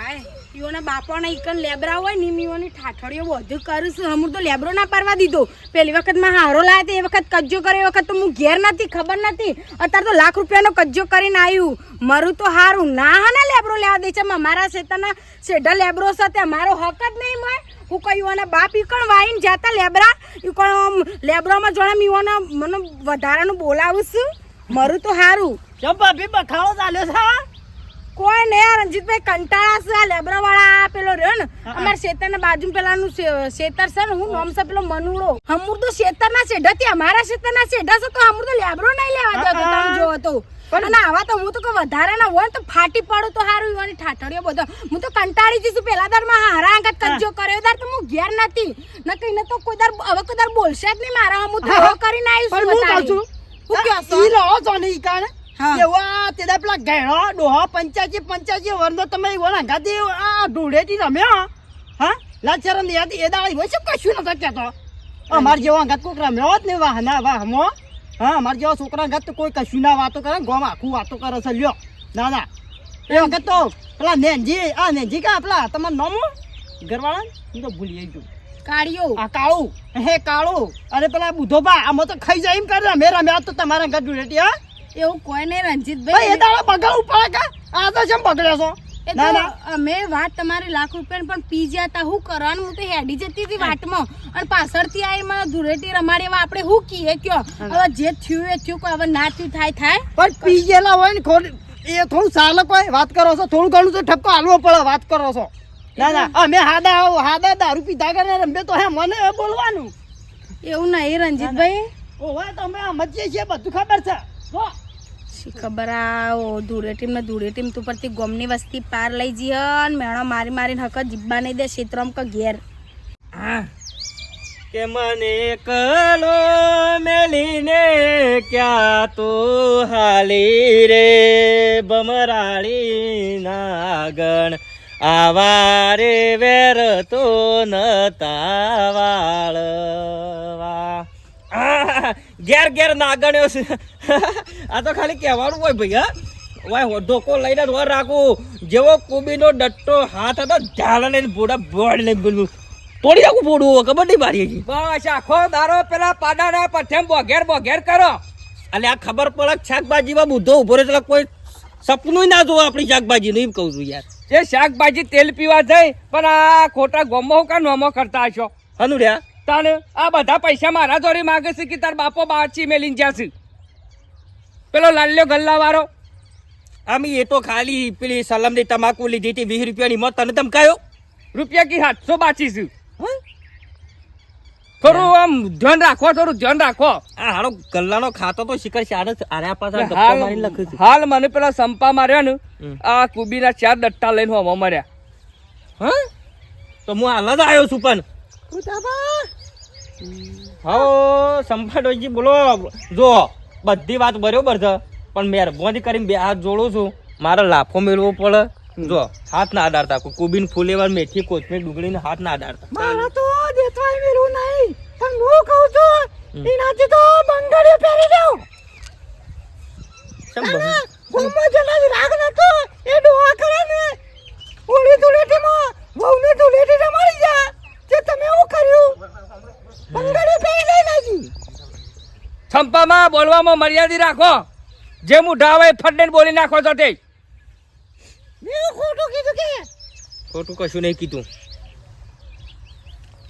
હાય. ઈઓના બાપાના ઈકન લેબરા હોય ને ઈઓની ઠાઠડીઓ બધું કરું છું. હમું તો લેબરો ના પારવા દીધો. પેલી વખતમાં હારો લાયા તે એ વખત કજ્જો કર્યો. એ વખત તો હું ઘેર નથી ખબર નથી અત્યારે તો લાખ રૂપિયાનો કજ્જો કરીને આવ્યું મારું તો હારું. ના હા લેબરો લેવા દે છે. મારા શેતાના શેઢા લેબરો સાથે મારો હક જ નહીં મળે. હું કહ્યું અને બાપ ઈકણ વાઈન જાતા લેબરા? ઈકણ લેબરામાં જોડે મીઓને મને વધારાનું બોલાવું છું? મારું તો હારું. જો ભાભી બખાડો ચાલ્યો છે કોઈ ને યાર રંજીતભાઈ કંટાળા છે આ લેબરા વાળા પેલો રહ્યો ને અમારા શેતરના બાજુ પેલાનું શેતર છે ને હું નામ છે પેલો મનુડો. હમુર તો શેતરના શેઢા થી અમારા શેતરના શેઢા છે તો હમુર તો લેબરો નહીં લેવા જતો તમે જોવો તો. અને આવા તો હું તો કોઈ વધારે ના હોય તો ફાટી પડું તો સારું એવાની ઠાઠડીઓ બધો. હું તો કંટાળી જઈશું પેલા દરમાં હારા અંગત કજ્જો કર્યો દર તો હું ઘેર નથી. ન કહીને તો કોઈ દર હવે કોઈ દર બોલશે જ નહીં મારા હું એવો કરીને પણ હું કહું છું હું કહું છું ઈ રહો છો ને ઈ કારણે. એવા તેડા પેલા ઘેડો ડોહા પંચાયતી પંચાયતી વરનો તમે ઓલા ગાદી આ ઢોળેટી રમ્યો? હા? લાચારમ યાદ એ દાડી હોય છે? કશું નતો કહેતો. અમાર જેવો અંગાત કોક રમ્યો જ ને વાહના વાહમો. હા અમાર જેવા છોકરા અંગાત તો કોઈ કશું ના વાતો કરે ગોમ આખું વાતો કરે છે લ્યો. ના ના. એ વખત તો પેલા નેનજી આ નેનજી કા પેલા તમારું નામું ઘરવાળા હું તો ભૂલી ગયું કાળિયો. આ કાળું. હે કાળું. અરે પેલા બુધો બા આમાં તો ખાઈ જાય એમ કરે રમે રમ્યા તો તમારા ઘર ડુલેટી હા? એવું કોઈ નહીં ભાઈ રંજીતભાઈ એ તારા બગાડવું પડે કા? આ તો જેમ બગડ્યો છો? અમે વાત તમારી લાખ રૂપિયા પણ પી જ્યા તા હું કરવાનું? હું તો હેડી જતી હતી વાટમાં અને પાછળથી આવી મને ધૂળેટી રમાડી એવા આપણે શું કીએ કયો? હવે જે થયું એ થયું કોઈ હવે ના થયું થાય થાય. પણ પી ગયેલા હોય ને ખોટ એ થોડું ચાલક હોય વાત કરો છો થોડું ઘણું તો ઠપકો હાલવો પડે વાત કરો છો. ના ના. અમે હાદા હાદા દારૂ પીધા કરે રમે તો હે મને બોલવાનું. એવું નહીં રંજીતભાઈ ઓવા તો અમે સમજીએ છીએ બધું ખબર છે. શી ખબર આ ધૂળેટીમ ને ધૂળેટીમ તું પરથી ગોમની વસ્તી પાર લઈ જઈએ ને મેણો મારી મારીને હક જીબ્બા નહીં દે ક્ષેત્રમાં કે ઘેર. હા. કે મને કલો મેલીને ક્યાં તો હાલી રે? બમરાળી નાગણ આવા રે વેર તો નતા વાળવા આહ, ઘેર ઘેર નાગણ્યો છે. આ તો ખાલી કહેવાનું હોય ભાઈ હા. વાય ધોકો લઈને વર રાખું. જેવો કોબીનો ડટ્ટો હાથ હતો ઝાડ લઈને ભોડા બોડ લઈને બોલવું તોડી નાખું ભોડું ખબર નહીં મારી હજી. બસ આખો દારો પેલા પાડાના પથેમ બોઘેર બોઘેર કરો. એટલે આ ખબર પડે શાકભાજીમાં બુધો ઊભો રહે એટલે કોઈ સપનું ના જોવે આપણી શાકભાજીનું એમ કહું છું યાર. એ શાકભાજી તેલ પીવા જઈ પણ આ ખોટા ગોમો કા નોમો કરતા હશો? હનુડ્યા તાને આ બધા પૈસા મારા જોડે માગે છે કે તાર બાપો બાચી મેલીને જ્યાં છે? પેલો લાલ્યો ગલ્લા વાળો આમ એ તો ખાલી પેલી સલમની તમાકુ લીધી હતી વીસ રૂપિયાની મોત તને ધમકાયો રૂપિયા કી સાતસો બાચી છું. થોડું આમ ધ્યાન રાખો થોડું ધ્યાન રાખો. આ હારો ગલ્લાનો ખાતો તો શિખર શાને આર્યા પાછા ગપ્પા હાલ મને પેલા સંપા માર્યા ને આ કુબીના ચાર દટ્ટા લઈને હોમો માર્યા. હા? તો હું હાલ જ આવ્યો છું પણ. હા ડોજી બોલો જો. બધી વાત બરોબર છે. પણ મહેરબાની કરીને બે હાથ જોડું છું. મારે લાફો મેળવો પડે. જો હાથ ના અડાડતા કોબીન ફૂલેવાર મેથી કોથમીર ડુંગળીને હાથ ના અડાડતા મારે તો દેતવાય મેરું નહીં. પણ હું કહું છું એનાથી તો બંગડીઓ પહેરી દઉં ચમ બહુ? ગોમાં જેના રાગ નતો એ ડોહા કરે ને ઓલી ધૂળેટીમાં વહુને ધૂળેટી રમાડી જા તે તમે એવું કર્યું બંગડીઓ પહેરી લઈ નાખી સંપામાં બોલવામાં મર્યાદી રાખો. જે મુઢા આવે ફટને બોલી નાખો છો તે ખોટું કીધું કે? ખોટું કશું નહીં કીધું.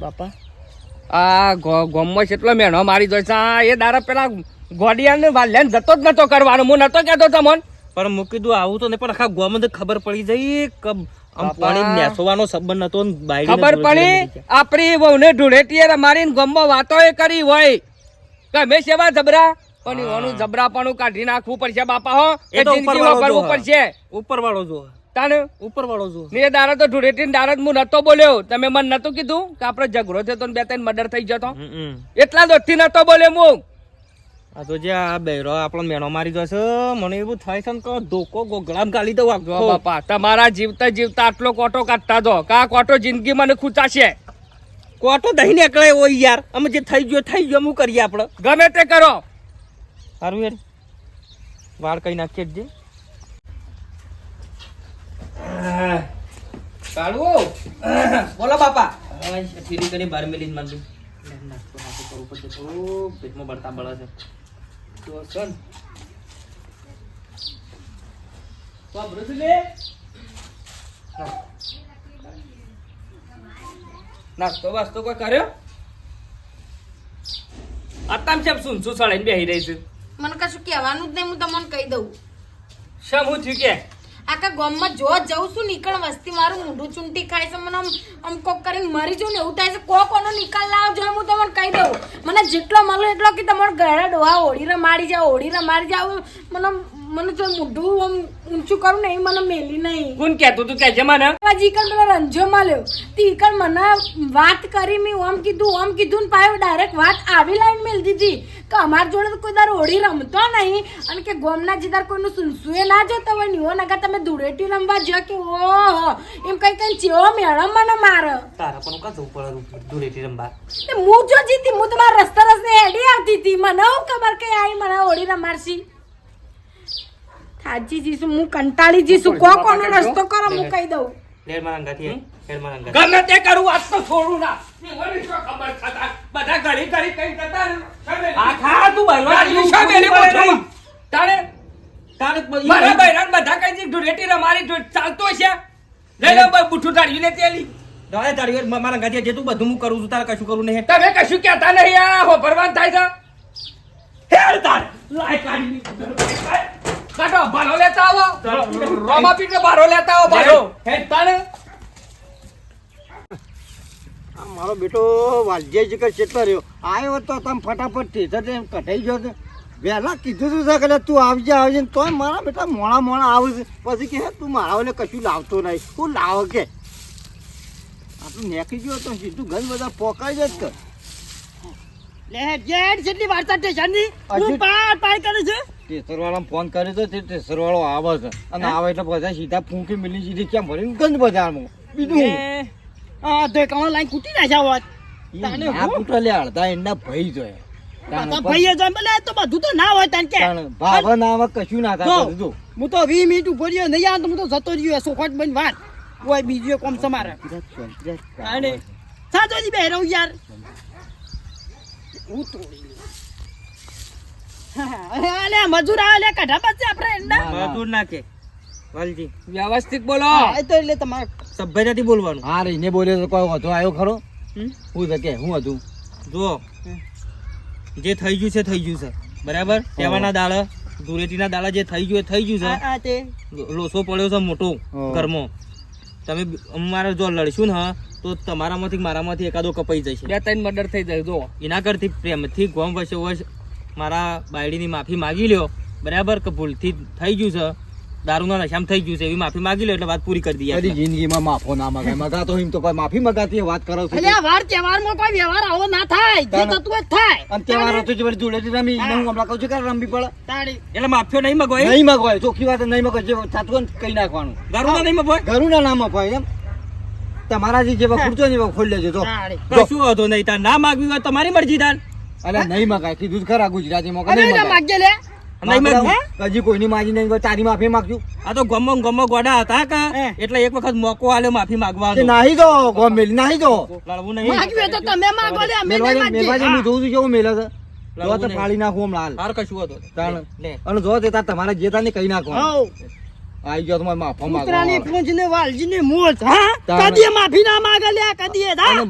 બાપા. આ ગોમમાં કેટલો મેણો મારી જોઈ છે. એ દારા પેલા ગોડિયાને વાલ્યાને જતો જ નતો કરવાનો. હું નતો કહેતો તમને. પણ મૂકી કીધું આવું તો નહીં પણ આખા ગોમ ખબર પડી જઈ કે આમ. પાણી નેસવાનો સંબંધ નતો ને ખબર પડી? આપણી વહુને ઢૂળેટીએ મારીને ગોમમાં વાતો એ કરી હોય. કે મેં સેવા જબરા. પણ એનું જબરાપણું કાઢી નાખવું પડશે બાપા હો. એ જિંદગીમાં કરવું પડશે. ઉપર વાળો જો તાને? ઉપર વાળો જો ને દારા તો ઢૂળેટી દારા હું નતો બોલ્યો. તમે મને નતું કીધું કે આપણે ઝઘડો થયો તો બે ત્રણ મર્ડર થઈ જતો. એટલા દોઢથી નતો બોલ્યો હું આ તો જે આ બૈરો આપણો મેણો મારી જશે મને એવું થાય છે કે ધોકો ગોગળામ ગાલી દઉં આપજો બાપા તમારા જીવતા જીવતા આટલો કોટો કાઢતા દો કા કોટો જિંદગી મને ખૂચાશે? કોટો દહીં નીકળે હોય યાર. અમે જે થઈ ગયો થઈ ગયો હું કરીએ આપણે. ગમે તે કરો. સારું યાર વાળ કઈ નાખીએ જ જે કાળુ. બોલો બાપા. ફીરી કરી બાર મિલી માંડી નાસ્તો નાસ્તો કરવું પડશે. થોડું પેટમાં બળતા બળે છે. તો સન તો આ નાસ્તો વાસ્તો કોઈ કર્યો? અત્તામ છે શું શું સળાઈને બેહી રહી છે. મને કશું કહેવાનું જ નહીં હું તમને કહી દઉં. શેમ હું થયું કે? આખા ગામમાં જો જઉં છું નીકળ વસ્તી મારું મોઢું ચૂંટી ખાય છે મને આમ આમ કોક કરીને મરી જાઉં ને એવું થાય છે કોક કોનો નિકાલ લાવ જો હું તમને કહી દઉં. મને જેટલો મળે એટલો કે તમારો ઘરે ડોહા ઓળી રમાડી જાવ ઓળી રમાડી જાવ મને મને જો મોઢું આમ ઊંચું કરું ને એ મને મેલી નહીં. કોણ કહેતું તું કે મને. હજી કણ પેલો રંજો મળ્યો. તી કણ મને વાત કરી મેં ઓમ કીધું ઓમ કીધું ને પાયો ડાયરેક્ટ વાત આવી લાઈન મેલ દીધી. કે અમાર જોડે તો કોઈ દાર હોળી રમતો નહીં. અને કે ગોમના જીદાર કોઈનું સુનસુએ ના જોતો હોય નિવો નગર તમે ધૂળેટી રમવા જો કે ઓહો એમ કઈ કઈ ચેવો મેળો મને માર. તારા પણ કા જવું પડે ધૂળેટી રમવા? તે હું જો જીતી હું તમારા રસ્તા રસ્તે હેડી આવતી હતી. મને હું ખબર કે આઈ મને હોળી રમાડશી. થાજી જીશું હું કંટાળી જીશું કો કોનો રસ્તો કરો હું કહી દઉં. લેર મારા અંગાથી ગમે તે કરું આજ તો છોડું ના. ખબર થતા? બધા ઘડી ઘડી કઈ. તું? તારે તારે મારા બૈરાન બધા કઈ દી ધૂળેટી રમારી ધૂળ ચાલતો છે. લઈ લે ભાઈ બુઠ્ઠું તાળ્યું લે તેલી. દાદા તારી મારા અંગાથી જે તું બધું હું કરું છું તારે કશું કરું નહીં તમે કશું કહેતા નહીં આ હોભરવાન થાય છે. હેડ તાર. લાય કાઢી કાઢો ભાલો લેતા આવો. રોમા બારો લેતા આવો ભાલો હેડ તાણે. આ મારો બેટો વાલજે જ કે ચેટલો રહ્યો. આવ્યો તો તમે ફટાફટ ઠેસર એમ કઢાઈ ગયો વહેલા કીધું તું છે કે તું આવજે આવજે ને મારા બેટા મોણા મોણા આવે છે. પછી કે તું મારા ઓલે કશું લાવતો નહીં. તું લાવ કે? આટલું નેકી ગયો તો સીધું ઘર બધા પોકાઈ જ કર લે જેડ જેટલી વાર્તા સ્ટેશનની હું પાર પાર કરે છે. ટેસર વાળા ફોન કર્યો તો તે ટેસર વાળો આવે છે. અને આવે એટલે બધા સીધા ફૂંકી મિલી સીધી ક્યાં ભરી ગંજ બજારમાં. બીજું હું? તો એકાણો લાઈન કૂટી નાખ્યા હોત હું? કૂટો લે અડધા એના ભઈ જોય. ભાઈ ભાઈએ જો ભલે તો બધું તો ના હોય તાન કે. ભાવ ના આવે કશું ના થાય બધું હું તો વી મિનિટ ઊભો રહ્યો નહીં આવે તો હું તો જતો રહ્યો સોખોટ બની વાત. કોઈ બીજું કોમ સમારે. તાને સાચો જી યાર. હું તોડી. અરે મજૂર આવે લે કઢા પછી આપણે એંડા મજૂર નાખે. વાલજી. વ્યવસ્થિત બોલો. એ તો એટલે તમારે સભ્યતાથી બોલવાનું. હા રહીને બોલ્યો તો કોઈ વધુ આવ્યો ખરો? હું તો કે હું હતું. જો જે થઈ ગયું છે થઈ ગયું છે. બરાબર? કહેવાના દાળ ધૂળેટીના દાડા જે થઈ ગયું એ થઈ ગયું છે. લોસો પડ્યો છે મોટો હા. ઘરમાં. તમે અમારે જો લડશું ને હા, તો તમારામાંથી મારામાંથી એકાદો કપાઈ જશે. બે ત્રણ મર્ડર થઈ જાય જો એના કરતી પ્રેમથી ગોમ વચ્ચે વચ મારા બાયડીની માફી માગી લ્યો. બરાબર? કે ભૂલથી થઈ ગયું છે. દારૂના નશામાં થઈ ગયું છે એવી માફી માગી લો એટલે વાત પૂરી કરી દઈએ કદી જિંદગીમાં માફો ના મગાય. મગાતો એમ તો કોઈ માફી મગાતી વાત કરો છો આ વાર તહેવારમાં કોઈ વ્યવહાર આવો ના થાય. જે તત્વ થાય. અને તહેવાર તો જ જોડે ધૂળેટી રમી હું. હમણાં કહું છું કે રમવી પડે તાળી એટલે માફીઓ નહીં મગોય નહીં મગોય ચોખ્ખી વાત નહીં મગવાય જે થતું ને કઈ નાખવાનું. દારૂના નહીં મગોય ઘરું ના નામ અપાય એમ. તમારા જે જેવા ખુરચો ને ખોલી લેજો તો શું હતો નહીં તાર ના માગવી હોય તમારી મરજી તાર. અરે નહીં મગાય કીધું ખરા ગુજરાતીમાં મોકલે મગાય. માગજે લે. હજી કોઈની માજી નહીં હોય, તારી માફી માંગજો. આ તો ગમો ગમો ગોડા હતા કા? એટલે એક વખત મોકો આલ્યો માફી માંગવાનો. નાહી દો ગોમ મેલી નાહી દો. લડવું નહીં. માગ્યું તો તમે માગો લે અમે નહીં દે, મેલવા હું જોઉં છું કેવું મેલે છે જો તો નહીં. નાખું હમણાં હાલ. હાર કશું હતો. તાણ. અને જો તે તાર તમારે જે તાને નાખો. આવી ગયો તમારે માફા કૂતરાની હા? માફી ના માગે લે,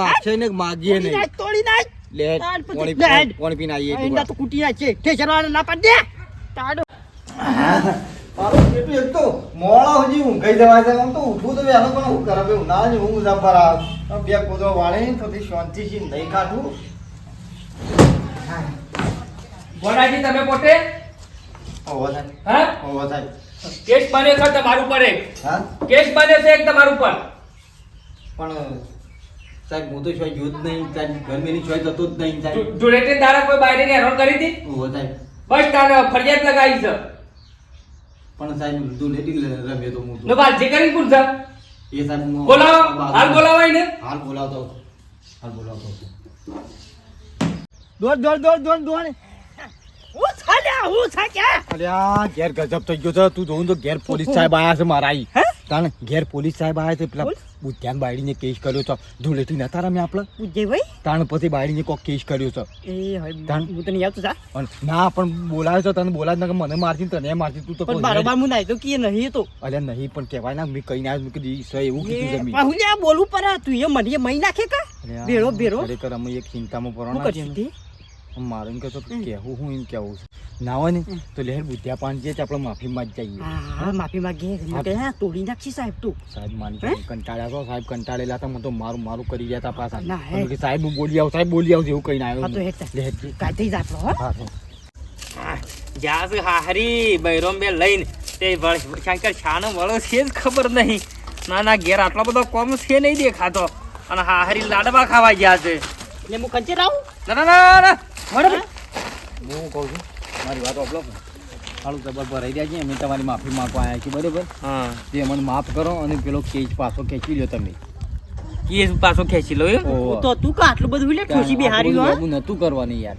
બાદશાહ ને માગીએ નહીં. તોડી નાખ. લે પાણી પીને આવીએ તો કૂટી નાખશે. ઠેસરવાળા ના પાડ દે. તાડો. મારું પેટું એક તો મોડા સુધી ઊંઘાઈ જવાય છે આમ તો ઉઠવું તો વહેલો પણ હું કરે ભાઈ ઉનાળાની ઊંઘ જબર આવે બે કૂદરો વાળીને થોડી શાંતિથી નહીં કાઢું ગોરાજી તમે પોતે? ઓવો થાય. હા? ઓવો થાય. કેસ બને છે તમારું પર એક. હા? કેસ બને છે એક તમારું પર. પણ સાહેબ હું તો છોય જ નહીં સાહેબ ગરમીની છોય જતો જ નહીં સાહેબ. ધૂળેટી દાડા કોઈ બાયરીને હેરાન કરી હતી? ઓવો થાય. બસ તારે ફરિયાદ લગાવી છે પણ સાહેબ ધૂળેટી રમે તો હું નો તો બાદ જે કરી કોણ છે એ સાહેબ હું- બોલાવો હાલ બોલાવાય ને હાલ બોલાવતો હાલ બોલાવતો. દોડ, દોડ, દોડ, દોડ, દોડ. હું છે હું છે કે? અરે ઘેર ગજબ થઈ ગયો છે તું જોઉં તો ઘેર પોલીસ સાહેબ આયા છે મારા ઈ. તાણે ઘેર પોલીસ સાહેબ આવ્યા છે પેલા બુદ્ધ્યાન બાળીને કેસ કર્યો છે ધૂળેટી નતા રમે આપણે પૂછજે ભાઈ તાણ પછી બાળીને કોક કેસ કર્યો છે એ હોય તાણ. હું તને યાદ તો ના પણ બોલાવ્યો છે તને બોલાવ છે મને મારતી તને મારતી તું તો પણ બારોબાર હું નાઈ તો કે નહીં તો. અલે નહીં પણ કહેવાય ના મેં કઈ ના મેં કીધું ઈ એવું કીધું છે મેં. પણ હું લ્યા બોલું પર તું એ મને મહી નાખે કા? ભેળો ભેળો. ખરેખર અમે એક ચિંતામાં છીએ મારે એમ કે કહેવું હું એમ કહેવું છે. ના હોય ને તો લહેર બુદ્ધિયા પાન જે છે આપણે માફીમાં જ જઈએ. હા માફી માંગીએ. કે હા તોડી નાખશી સાહેબ તું. સાહેબ માની કંટાળ્યા તો સાહેબ કંટાળેલા હતા મને તો મારું મારું કરી ગયા હતા પાછા. ના. કે સાહેબ હું બોલી આવું સાહેબ બોલી આવશે એવું કઈ ના હા તો આવ્યું હેઠ લે હેઠ. કાંઈ થઈ જાય આપણો હો. જાસ હારી બૈરોમ બે લઈને. તે શંકર છાનો મળો છે જ ખબર નહીં. ના ના ઘેર આટલો બધો કોમ છે નહીં દેખાતો. અને હાહરી લાડવા ખાવા ગયા છે. ને હું કંચે રાવું ના ના ના ના. હું કહું છું. મારી વાત આપલો. સારું જબર રહી રહ્યા છીએ અમે તમારી માફી માંગવા આવ્યા છીએ બરાબર? હા. તે મને માફ કરો અને પેલો કેસ પાછો ખેંચી લો તમે. કેસ પાછો ખેંચી લો તો તું કા આટલું બધું લે ખુશી બિહારી હો? હું નતું કરવાની યાર.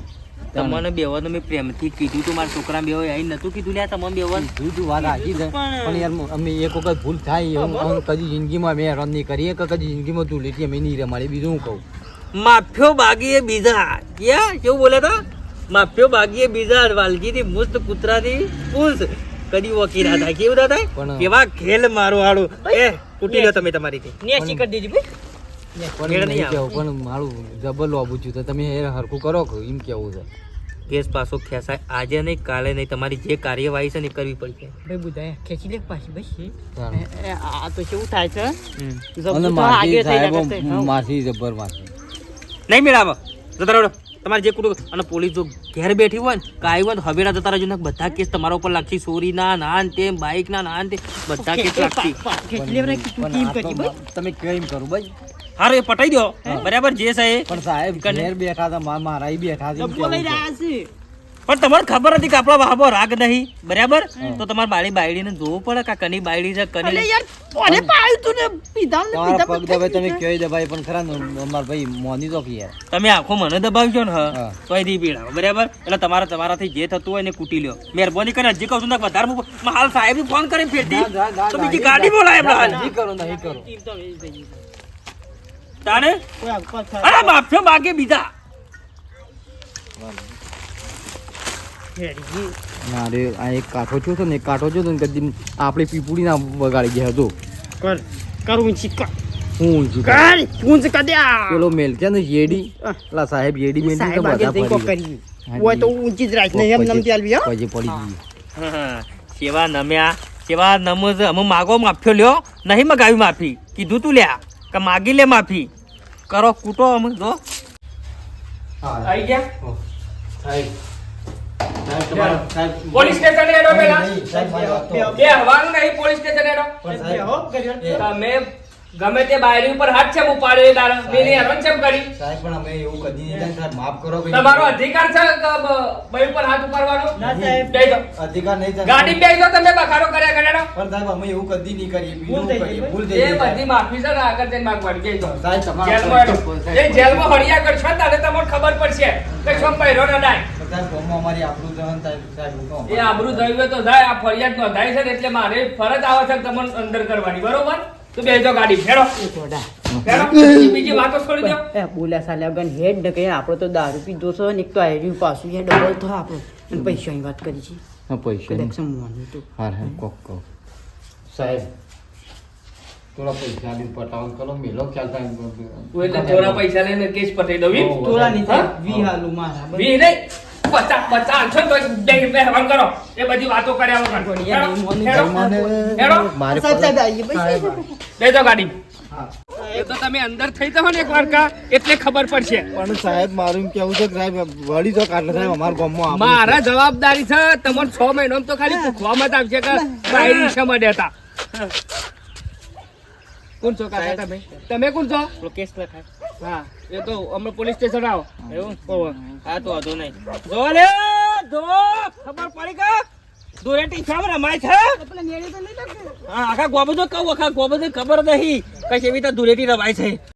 તમને બેવાનો મેં પ્રેમથી કીધું તું મારા છોકરા બેવો અહીં નતું કીધું લ્યા તમને બેવન તું તું વાત સાચી છે. પણ યાર અમે એક વખત ભૂલ થાય હું કદી જિંદગીમાં મેં હેરાન નહીં કરીએ. કે કદી જિંદગીમાં તું લીધી અમે નહીં રમાડી બીજું હું કહું? માફ્યો બાગીએ બીજા. ક્યાં? કેવું બોલે તો? માફ્યો બાગીએ બીજા વાલજીથી મુસ્ત કૂતરાથી પૂંછ કદી વકી ના થાય કેવું ના થાય કેવા ખેલ મારો હાડું એ કૂટી લો તમે તમારી થી નેસી કરી દેજો ભાઈ. પણ મારું જબર લોબું છું. તો તમે હરખું કરો કે એમ કેવું છે? કેસ પાછો ખેંચાય. આજે નહીં કાલે નહીં. તમારી જે કાર્યવાહી છે ને કરવી પડશે. ભાઈ બુધાય ખેંચી લે પાછી ભાઈ. તાણે. એ- એ આ તો કેવું થાય છે? જબરું અને તો માસી આગે થઈ જાય માસી જબર માસી નહીં જતા રહો તમારે જે કુટુંબ અને પોલીસ જો ઘેર બેઠી હોય ને કાંઈ હોય ને હવેરા જતા રહેજો ને. બધા કેસ તમારા ઉપર લાગશે. ચોરીના ના ને તેમ બાઇકના ના ને તે? બધા કેસ લાગશે તમે કેમ કરું ભાઈ હારો એ પટાઈ દો બરાબર જે સાહેબ પણ સાહેબ ઘેર બેઠા હતા મારા બેઠા હતા પણ તમારે ખબર હતી કે આપણા બાબો રાગ નહીં? બરાબર? તો તમારે બાળી બાયડીને જોવું પડે કે કની બાયડી છે અલે કની યાર કોને પાયું તું ને પીધા ને પીધા પગ દબાઈ તમે કહી દબાઈ પણ ખરા ને ભાઈ મોની તો કે યાર. તમે આખો મને દબાવજો ને હા. તો અહીંથી પીડા બરાબર? એટલે તમારે તમારાથી જે થતું હોય ને કૂટી લ્યો. મહેરબાની કરીને હજી કહું છું ને વધારે હું- હાલ સાહેબ ફોન કરી ફેરતી. તો બીજી ગાડી બોલાય એમ હાલ. નહીં કરો નહીં કરો ટીમ તો વેચી દેજો. તાને કોઈ આગળ અરે માફ્યો બાકી બીજા. ના રે આ એક કાંઠો છો તો ને એક કાંઠો છો તો ને કદી આપણે પીપુડી ના વગાડી ગયા હતો. કર કર ઊંચી કર. હું ઊંચું કર? ઊંચ કર દે. આ. પેલો મેલ કે ને યેડી લા સાહેબ યેડી મેલ સાહેબ બધા પડી હોય તો ઊંચી જ રાખ ને એમ નમ ચાલવી હો. પછી પડી ગઈ. હા, સેવા નમ્યા સેવા નમો છે. અમે માગો માફ્યો લ્યો. નહીં મગાવી માફી. કીધું તું લ્યા કે માગી લે માફી. કરો કૂટો અમે જો. આવી ગયા? સાહેબ પોલીસ સ્ટેશન હેડો પેલા સાહેબ બે હવાનું નહીં પોલીસ સ્ટેશન હેડો તમે ગમે તે બાયરી ઉપર હાથ છે ઉપાડ્યો એ દાર મેં એને હેરાન કેમ કરી સાહેબ પણ અમે એવું કદી નહીં થાય માફ કરો ભાઈ. તમારો અધિકાર છે ભાઈ ઉપર હાથ ઉપાડવાનો ના સાહેબ. બેહી જાઓ. અધિકાર નહીં થાય. ગાડી બેહી જાઓ તમે બખાડો કર્યા કર્યા પણ સાહેબ અમે એવું કદી નહીં કરીએ બીજું ભૂલ થઈ કરીએ. ભૂલ થઈ એ બધી માફી છે ને આગળ જઈને માગવાની બેહી જાઓ. સાહેબ તમારો જેલમાં એ જેલમાં હળિયા કરશો તારે તમને ખબર પડશે કે શું પહેરો ના ડાય અમારી આબરૂ. એ આબરૂ થયું તો થાય આ ફરિયાદ નોંધાય છે એટલે મારે ફરજ આવે છે તમને અંદર કરવાની બરોબર? તો બેજો ગાડી ફેરો. બીજી- બીજી વાતો છોડી દો. બોલ્યા સાલ્યા વગર હેડ ને કે આપણો તો દારૂ પીધો છે ને એક તો આયર્યું પાછું છે ડબલ થયો આપણો પૈસાની વાત કરી છે. હા, પૈસા નહીં. કલેક્શન મોનું તો હા હા કોક કોક સાહેબ થોડા પૈસા આપીને પટાવન કરો મેલો ખ્યાલ થાય થોડા પૈસા લઈને કેસ પતાઈ દઉં થોડા નહીં વી હાલું મારા વી નહીં. પચાસ પચાસ છો તો મહેરબાન કરો. એ બધી વાતો કર્યા વગર. થોડી યાર, હેડો, મોની હેડો. મને- હેડો. મારે સાહેબ, સાહેબ, પર- આઈએ, બસ. સાહેબ, બેસો ગાડી. એ તો તમે અંદર થઈ જાઓ ને એક કા એટલે ખબર પડશે. પણ સાહેબ મારું કેવું છે કે સાહેબ વળી તો કાઢે સાહેબ અમારા ગામમાં મારા જવાબદારી છે તમને છ મહિનો તો ખાલી પૂછવામાં જ આવશે કે બાયરી છે મળ્યા હતા કોણ છો કાકા તમે? તમે કોણ છો? લોકેશ લખાય હા એ તો અમે પોલીસ સ્ટેશન આવો. એવું? કહો હા તો વાંધો નહીં. જો લે જો ખબર પડી કે દુરેટી સામે રમાય છે. હા આખા ગોબો તો કહું આખા ગોબો ખબર નહીં. કઈ એવી રીતે દુરેટી રમાય છે.